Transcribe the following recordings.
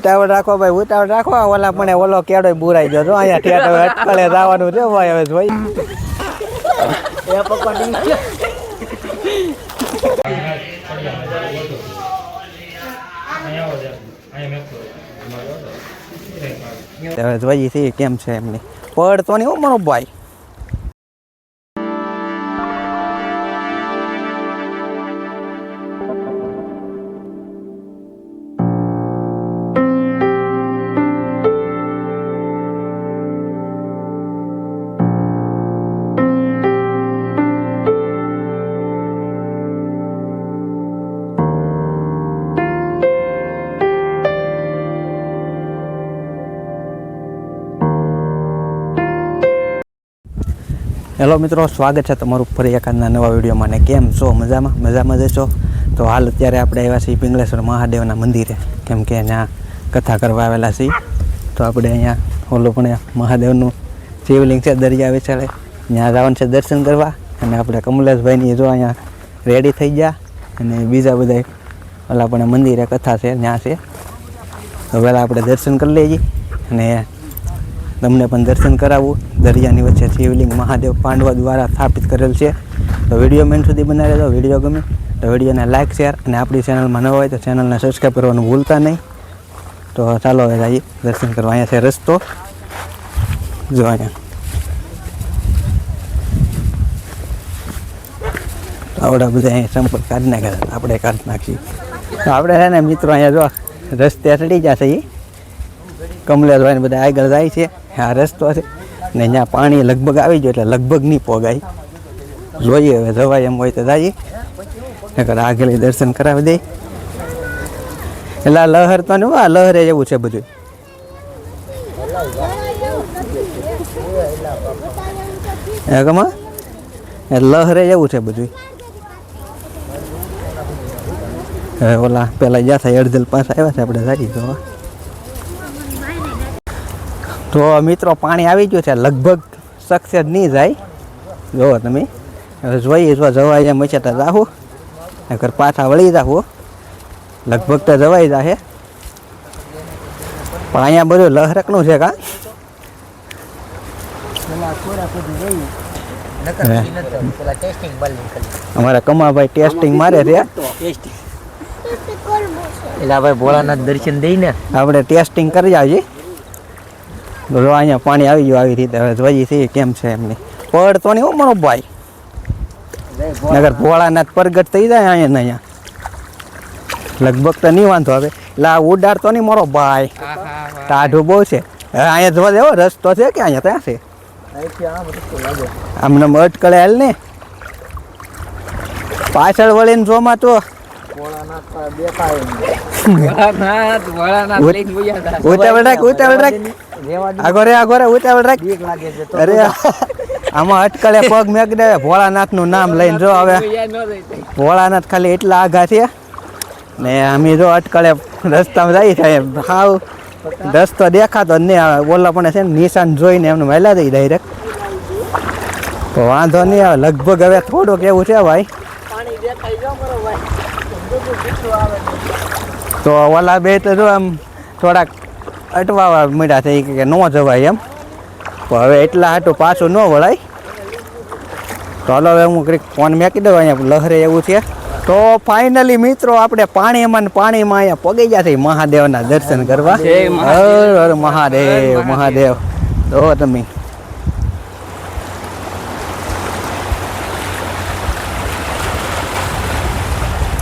ઉતાવળ રાખો ભાઈ ઉતાવળ રાખો. ઓલા પણ ઓલો કેડો બુરાઈ ગયો અહીંયા થિયેટર હવે અટકળે જવાનું છે ભાઈ હવે જોઈ. હવે જોઈએ છીએ કેમ છે એમની. પડતો નહીં હું મારો ભાઈ હેલો મિત્રો, સ્વાગત છે તમારું ફરી એકાદના નવા વિડીયોમાં ને કેમ છો? મજામાં? મજામાં જ છો? તો હાલ અત્યારે આપણે આવ્યા છીએ પિંગલેશ્વર મહાદેવના મંદિરે. કેમ કે ત્યાં કથા કરવા આવેલા છીએ. તો આપણે અહીંયા ઓલું પણ મહાદેવનું શિવલિંગ છે, દરિયા વિચારે ત્યાં જવાનું છે દર્શન કરવા અને આપણે કમલેશભાઈની જો અહીંયા રેડી થઈ ગયા અને બીજા બધા ઓલા પણ મંદિરે કથા છે, ત્યાં છે. તો પહેલાં આપણે દર્શન કરી લઈએ અને તમને પણ દર્શન કરાવવું દરિયાની વચ્ચે શિવલિંગ મહાદેવ પાંડવા દ્વારા સ્થાપિત કરેલ છે. તો વીડિયો મેન સુધી બનાવી દો. વીડિયો ગમે તો વિડીયોને લાઇક શેર અને આપણી ચેનલમાં નવા હોય તો ચેનલને સબસ્ક્રાઈબ કરવાનું ભૂલતા નહીં. તો ચાલો હવે જઈએ દર્શન કરવા. અહીંયા છે રસ્તો. જો અહીંયા. આવડા બધા અહીંયા સંપર્ક કાઢી નાખ્યા આપણે કાઢી નાખીએ. આપણે છે ને મિત્રો અહીંયા જો રસ્તે ચડી જશે એ કમલેશભાઈ બધા આગળ જાય છે. આ રસ્તો છે. ને અહીંયા પાણી લગભગ આવી ગયું એટલે લગભગ નહીં પોગાય. જોઈએ હવે, જવાય એમ હોય તો જાય નકર આગળ દર્શન કરાવી દે. એટલે આ લહર તો આ લહરે જેવું છે બધું. એ લહરે જેવું છે બધું. ઓલા પેલા જ્યાં થાય અડધલ પાસે આવ્યા છે, આપણે સારી જોવા તો મિત્રો પાણી આવી ગયું છે. લગભગ સક્સેસ નહીં જાય. જુઓ તમે હવે જોઈએ જો જવાય એમ છે તો જાહું. નકર પાછા વળી જાહું. લગભગ તો જવાઈ જાહે. પણ અહીંયા બધું લહરકનું છે કા? અમારા કમાભાઈ ટેસ્ટિંગ મારે છે. એટલે ભાઈ ભોળાનાથ દર્શન દઈને. આપણે ટેસ્ટિંગ કરી આવીએ જો અહીંયા પાણી આવી ગયું આવી રીતે. હવે જોઈએ થઈ કેમ છે એમની પડતો નહીં હો મારો ભાઈ. નગર ભોળાનાથ પ્રગટ થઈ જાય અહીંયા ને અહીંયા. લગભગ તો નહીં વાંધો હવે એટલે આ ઉડાડતો નહીં મારો ભાઈ. ટાઢું બહુ છે. હવે અહીંયા જોવા દેવો રસ્તો છે કે અહીંયા? ત્યાં છે? આમને અટકળે હાલ ને. પાછળ વળીને જોમાં તો ભોળાનાથ ભોળાનાથ ઉત- લઈને ગયા હતા. ઉતાવળ રાખ ઉતાવળ રાખ. આગો રે આગો રાખ. બીક લાગે છે તો અરે આમાં અટકળે પગ દે ભોળાનાથનું નામ લઈને જો હવે. ન. ભોળાનાથ ખાલી એટલા આઘા છે ને અમે જો અટકળે રસ્તામાં જાય થાય હાવ રસ્તો દેખાતો જ નહીં આવે. ઓલા પણ છે ને નિશાન જોઈને એમને વહેલા દઈ ડાયરેક્ટ તો વાંધો નહીં આવે. લગભગ હવે થોડુંક એવું છે ભાઈ. તો ઓલા બે તો જો આમ થોડાક અટવાવા મળ્યા છે ઈ કે ન જવાય એમ. તો હવે એટલા હાટો પાછું ન વળાય. તો હાલો હવે હું કંઈક ફોન મેકી દઉં અહીંયા લહરે એવું છે. તો ફાઇનલી મિત્રો આપણે પાણીમાં ને પાણીમાં અહીંયા પગી ગયા છે મહાદેવના દર્શન કરવા. હર હર મહાદેવ મહાદેવ. તો તમે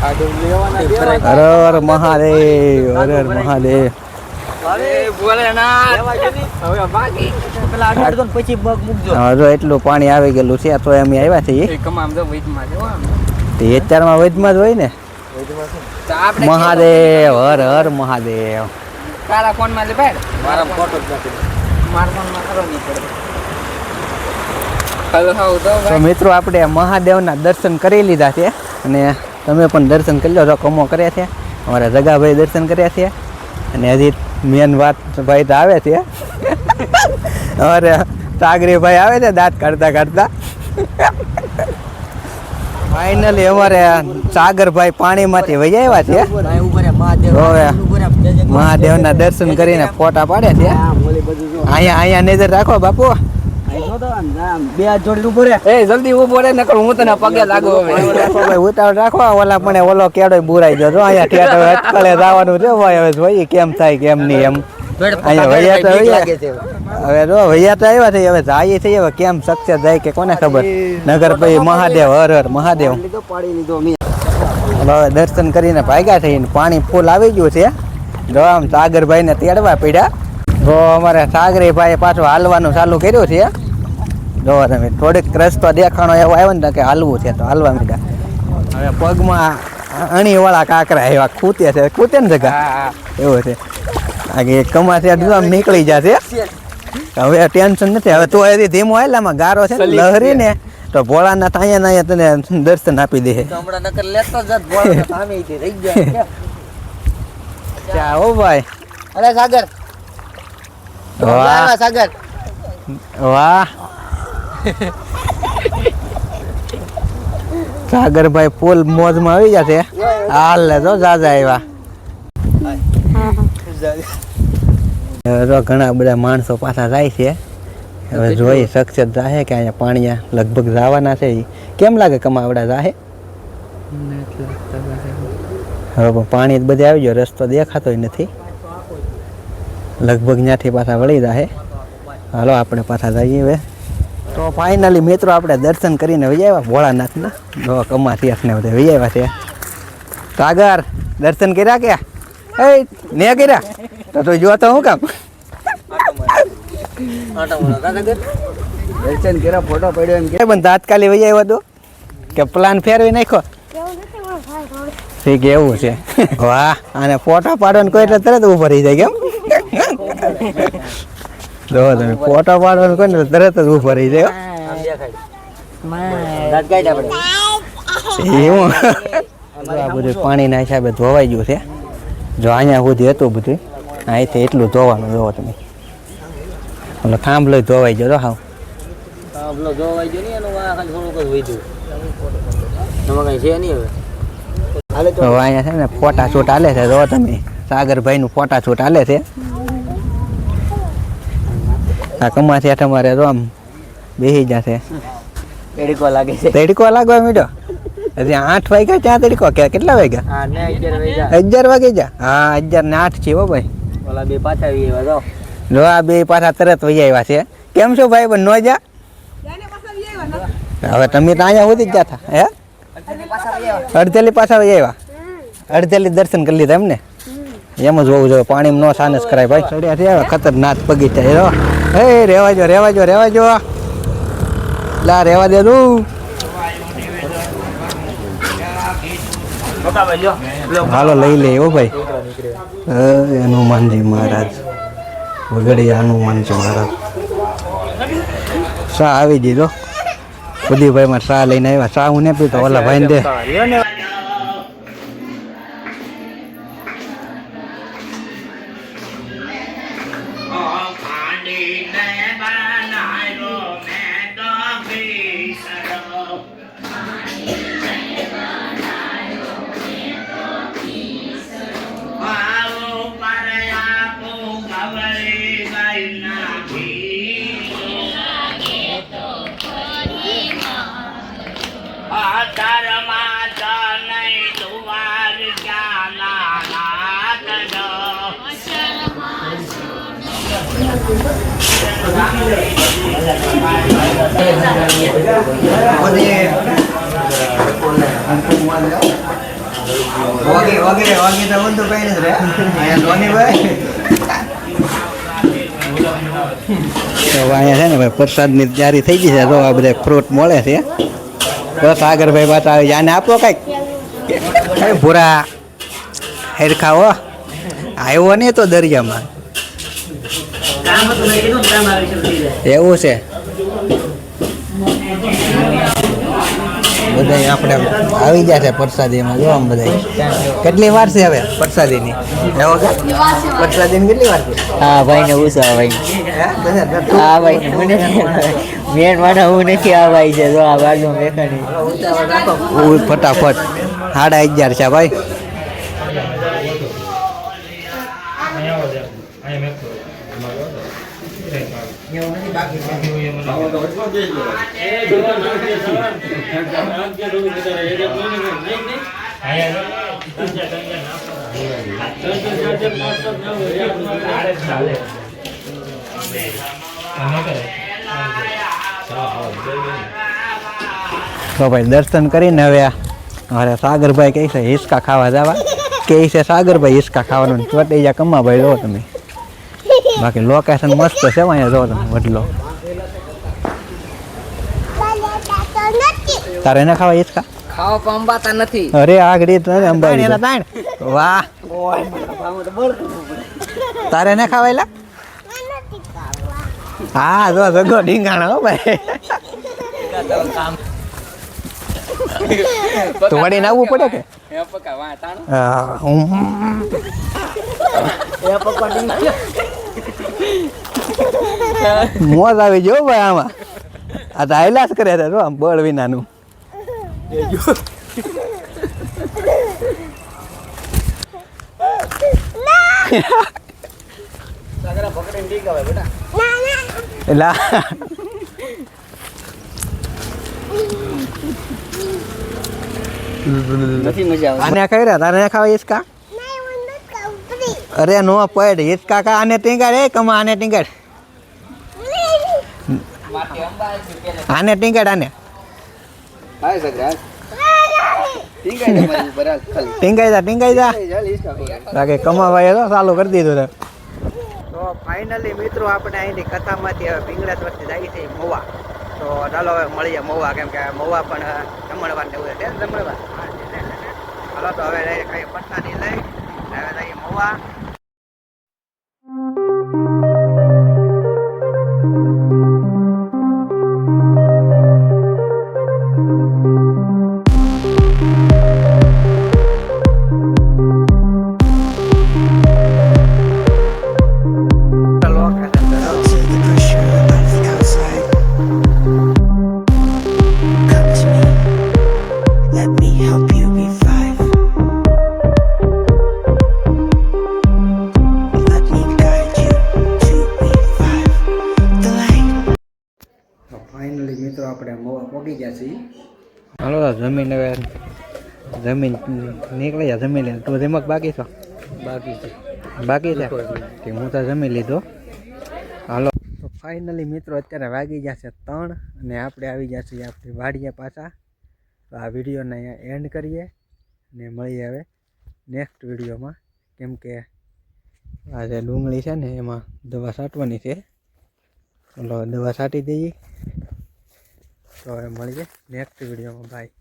હર હર મહાદેવ હર હર મહાદેવ અરે ભોળાનાથ હવે બાકી પેલા આગળ તો અરે મહાદેવ અરે અરે મહાદેવ. એટલું પાણી આવી ગયેલું છે તો અમે આવ્યા છીએ. તો તે અત્યારમાં વૈદમાં જ હોય ને? મહાદેવ હર હર મહાદેવ. તારા મારા ફોટો. મારા મિત્રો આપણે મહાદેવના દર્શન કરી લીધા છે અને તમે પણ દર્શન કરી લો કમો કર્યા છે. અમારા જગાભાઈ દર્શન કર્યા છે. અને હજી મેન વાત ભાઈ તો આવે છે. અમારે સાગરીભાઈ આવે છે દાંત કાઢતા કાઢતા. ફાઇનલી અમારે સાગરભાઈ પાણીમાંથી વહી આવ્યા છે. હોવે. મહાદેવના દર્શન કરીને ફોટા પાડે છે. અહીંયા અહીંયા નજર રાખો બાપુ. બે હાથ જોડીને ઊભો રહે. એ જલ્દી ઊભો રે નકર હું તને પગે લાગુ હવે ભાઈ ઉતાવળ રાખો ઓલા પણ ઓલો કેડો બુરાઈ જજો અહીંયા ટેટો અટકળે જવાનું છે ભાઈ હવે જોઈએ કેમ થાય કેમ નહીં એમ અહીંયા વૈયા તો બીક વૈયા. લાગે છે. હવે જો વૈયા તો આવ્યા છે હવે જાય છે હવે કેમ સક્સેસ જાય કે કોને ખબર નગર પછી મહાદેવ હર હર મહાદેવ. હવે દર્શન કરીને ભાગ્યા થઈને પાણી ફૂલ આવી ગયું છે જો આમ સાગરભાઈને તેડવા પીડ્યા તો અમારે સાગરીભાઈએ પાછું હાલવાનું ચાલુ કર્યું છે જો તમે થોડીક રસ્તો દેખાણો એવો આવ્યો ને કે હાલવું છે તો હાલવા મીઠા હવે પગમાં અણીવાળા કાંકરા એવા ખૂતે છે. ખૂતે ને જગા? એવું છે. આગે કમાથી છે આમ નીકળી જશે હવે ટેન્શન નથી. હવે તો એથી ધીમો આવેલામાં ગારો છે ને લહરી ને તો ભોળાના અહીંયા ના તને દર્શન આપી દે. હો ભાઈ. અરે સાગર. વાહ. સાગર. વાહ. સાગરભાઈ ફૂલ મોજમાં આવી જશે હાલ લે તો જાજા આવ્યા. ઘણા બધા માણસો પાછા જાય છે. હવે જોઈ શકશે જાહે કે અહીંયા પાણીયા લગભગ જવાના છે. કેમ લાગે કમાવડા જાહે? હવે પણ પાણી બધે આવી ગયો. રસ્તો દેખાતો નથી. લગભગ ત્યાંથી પાછા વળી જાહે. હાલો આપણે પાછા જઈએ હવે. તો ફાઇનલી મિત્રો આપણે દર્શન કરીને વૈયા ભોળાનાથના. જો કમા ને બધે વૈયા છે. સાગર દર્શન કર્યા કે? એ ને કર્યા? તો તું જો તો હું કામ? દર્શન કર્યા, ફોટો પડ્યો એમ કે. પણ તાત્કાલિક વૈયા આવ્યો તો? કે પ્લાન ફેરવી નાખો ઠીક એવું છે. વાહ અને ફોટા પાડવાનું કોઈ એટલે તરત ઊભો રહી જાય કેમ જો તમે ફોટો પાડવાનું કોઈ ને તરત જ ઊભો રહી જાય. એવું આ બધું પાણીના હિસાબે ધોવાઈ ગયું છે. જો અહીંયા સુધી હતું બધું અહીંથી એટલું ધોવાનું જોવો તમે. એટલે થાંભલો ધોવાઈ ગયો હાવ. આ પેલો ગયો નહીં, એનું આ થોડુંક જ વધ્યું. એમાં છે નહીં હવે. તો અહીંયા છે ને ફોટા છૂટ હાલે છે. જો તમે સાગરભાઈનું ફોટા છૂટ હાલે છે. આ કમાથી તમારે તો આમ બેસી જશે એડીકો લાગે છે. તડકો લાગવા મીડો હજી આઠ વાગ્યા ત્યાં તડકો? કે કેટલા વાગ્યા? હા ને અગિયાર વાગે જા? હા અગિયાર ને આઠ છે હો ભાઈ. ઓલા બે પાછા આવી એવા તો. જો આ બે પાછા તરત વહી આવ્યા છે. કેમ છો ભાઈ બન નો જા. હવે તમે તો અહીંયા સુધી જ જતા હે? અડધેલી પાછા વહી આવ્યા? અડધેલી દર્શન કરી લીધા એમને? એમ જ હોવું જોઈએ પાણીમાં નો સાનસ કરાય ભાઈ. ચડ્યા છે ખતરનાક બગીચા એ હે, રેવા જો રેવા જો રેવા જો લા, રેવા દે તું હાલો, લઈ લે હો ભાઈ. હનુમાનજી મહારાજ. વગડી હનુમાનજી મહારાજ. શા આવી દીધો? બધી ભાઈ માં શા લઈને આવ્યા? શાહ હું ને પીતો? ઓલા ભાઈ દે. વાગે વાગે વાગે તો બધું કઈ નથી રે અહીંયા ધોની ભાઈ તો અહીંયા છે ને ભાઈ પ્રસાદની તૈયારી થઈ ગઈ છે તો આ બધા ફ્રૂટ મળે છે તો સાગરભાઈ પાછા આવી આને આપો કાંઈક એ ભૂરા હેરખા હો આવ્યો ને તો દરિયામાં કામ હતું મેં કીધું ને કામ આવી શકે થઈ જાય. એવું છે? બધા આપણે આવી ગયા છે પ્રસાદીમાં જો આમ બધા કેટલી વાર છે હવે પ્રસાદીની? પ્રસાદીની કેટલી વાર છે? હા ભાઈ ને ઉષા ભાઈ હે? ભાઈ મને મેન વાળા હું નથી આ ભાઈ છે. જો આ બાજુ મેકાની ફટાફટ. સાડા અગિયાર છે ભાઈ. તો ભાઈ દર્શન કરીને હવે અરે સાગરભાઈ કહે છે, હિસકા ખાવા જવા. કે છે, સાગરભાઈ હિસકા ખાવાનું. ચોટી જા કમા ભાઈ લો તમે. બાકી લોકેશન મસ્ત છે અહીંયા જો તમે વડલો. તારે એને ખાવા ઈચ્છા? ખાવા પંબાતા નથી. અરે આગળ તને અંબાડી વાહ. તારે એને ખાવાયેલા હા જો જગો ઢીંગાણા હો ભાઈ. તો વળીને આવવું પડે કે? એ પકા વા તાણ. હા, હું. મોજ આવી જો ભાઈ આમાં. આ તો આયલા જ કરે છે જો આમ બળ વિનાનું. એલા. નથી મજા આવે આને ખાઈ રહ્યા તારે ખાવા હિસકા અરે નો પડ હિસકા કાકા આને ટીંગાડ એ કમા આને ટીંગાડ. માથે અંબા છે પેલે આને ટીંગાડ આને ટીંગાઈ જા ટીંગાઈ જા. બાકી કમાવાય તો ચાલુ કરી દીધું તો ફાઇનલી મિત્રો આપણે અહીંથી કથામાંથી હવે પિંગળેશ્વરથી જાય છે મોવા. તો ચાલો હવે મળીએ મોવા કેમ કે મોવા પણ જમણવાર ને એવું છે. જમણવાર હા, છે ને, છે ને. ચાલો તો હવે કઈ નહીં લઈ. હવે જઈએ મહુવા હાલો જમીન નીકળી ગયા જમીન લઈને. તું જમક બાકી છો? બાકી છે. બાકી છે? કે હું તો જમી લીધો. હાલો. તો ફાઇનલી મિત્રો અત્યારે વાગી જશે ત્રણ અને આપણે આવી જશે આપણી વાડીએ પાછા. તો આ વિડીયોને અહીંયા એન્ડ કરીએ ને મળીએ હવે નેક્સ્ટ વિડીયોમાં. કેમ કે આ જે ડુંગળી છે ને એમાં દવા છાંટવાની છે. ચલો દવા છાંટી દઈએ. તો હવે મળીએ નેક્સ્ટ વિડીયોમાં. બાય